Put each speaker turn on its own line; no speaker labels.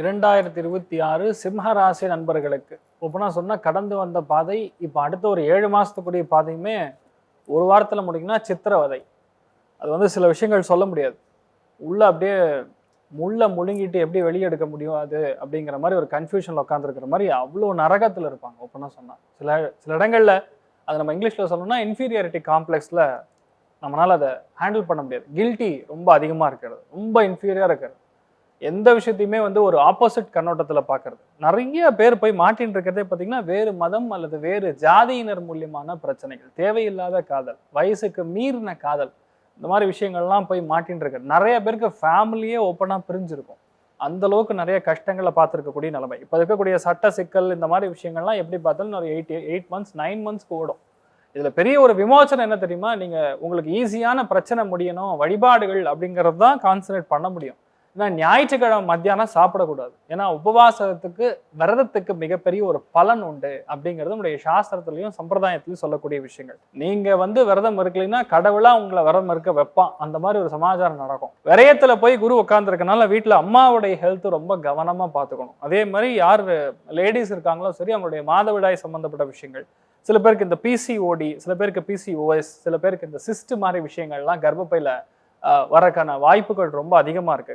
இரண்டாயிரத்தி இருபத்தி ஆறு சிம்ம ராசி நண்பர்களுக்கு. ஒப்பனா சொன்னால் கடந்து வந்த பாதை இப்போ அடுத்த ஒரு ஏழு மாதத்துக்குரிய பாதையுமே ஒரு வாரத்தில் முடியும்னா சித்திரவதை அது வந்து சில விஷயங்கள் சொல்ல முடியாது. உள்ளே அப்படியே முள்ள முழுங்கிட்டு எப்படி வெளியே எடுக்க முடியும் அது அப்படிங்கிற மாதிரி ஒரு கன்ஃபியூஷனில் உட்காந்துருக்கிற மாதிரி அவ்வளோ நரகத்தில் இருப்பாங்க ஒப்பனா சொன்னால் சில சில இடங்களில் அது நம்ம இங்கிலீஷில் சொல்லணும்னா இன்ஃபீரியாரிட்டி காம்ப்ளெக்ஸில் நம்மளால் அதை ஹேண்டில் பண்ண முடியாது. கில்ட்டி ரொம்ப அதிகமாக இருக்கிறது. ரொம்ப இன்ஃபீரியராக இருக்கிறது. எந்த விஷயத்தையுமே வந்து ஒரு ஆப்போசிட் கண்ணோட்டத்தில் பார்க்கறது. நிறைய பேர் போய் மாட்டின்னு இருக்கிறதே பார்த்தீங்கன்னா வேறு மதம் அல்லது வேறு ஜாதியினர் மூலியமான பிரச்சனைகள். தேவையில்லாத காதல் வயசுக்கு மீறின காதல் இந்த மாதிரி விஷயங்கள்லாம் போய் மாட்டின்னு இருக்கு நிறைய பேருக்கு ஃபேமிலியே ஓப்பனாக பிரிஞ்சிருக்கும். அந்த அளவுக்கு நிறைய கஷ்டங்களை பார்த்துருக்கக்கூடிய நிலைமை. இப்போ இருக்கக்கூடிய சட்ட சிக்கல் இந்த மாதிரி விஷயங்கள்லாம் எப்படி பார்த்தாலும் ஒரு எயிட் எயிட் மந்த்ஸ் நைன் மந்த்ஸ்க்கு ஓடும். இதில் பெரிய ஒரு விமோச்சனம் என்ன தெரியுமா? நீங்கள் உங்களுக்கு ஈஸியான பிரச்சனை முடியணும் வழிபாடுகள் அப்படிங்கிறது தான் கான்சன்ட்ரேட் பண்ண முடியும். ஏன்னா ஞாயிற்றுக்கிழமை மத்தியானம் சாப்பிடக்கூடாது. ஏன்னா உபவாசத்துக்கு விரதத்துக்கு மிகப்பெரிய ஒரு பலன் உண்டு அப்படிங்கிறது நம்முடைய சாஸ்திரத்துலையும் சம்பிரதாயத்திலையும் சொல்லக்கூடிய விஷயங்கள். நீங்க வந்து விரதம் இருக்கலைன்னா கடவுளா உங்களை விரதம் இருக்க வைப்பான். அந்த மாதிரி ஒரு சமாச்சாரம் நடக்கும். விரயத்துல போய் குரு உட்காந்துருக்கனால வீட்டில் அம்மாவுடைய ஹெல்த் ரொம்ப கவனமா பார்த்துக்கணும். அதே மாதிரி யார் லேடிஸ் இருக்காங்களோ சரி அவங்களுடைய மாதவிடாய் சம்பந்தப்பட்ட விஷயங்கள். சில பேருக்கு இந்த பிசிஓடி சில பேருக்கு பிசிஓஎஸ் சில பேருக்கு இந்த சிஸ்ட் மாதிரி விஷயங்கள்லாம் கர்ப்பப்பையில வரக்கான வாய்ப்புகள் ரொம்ப அதிகமாக இருக்கு.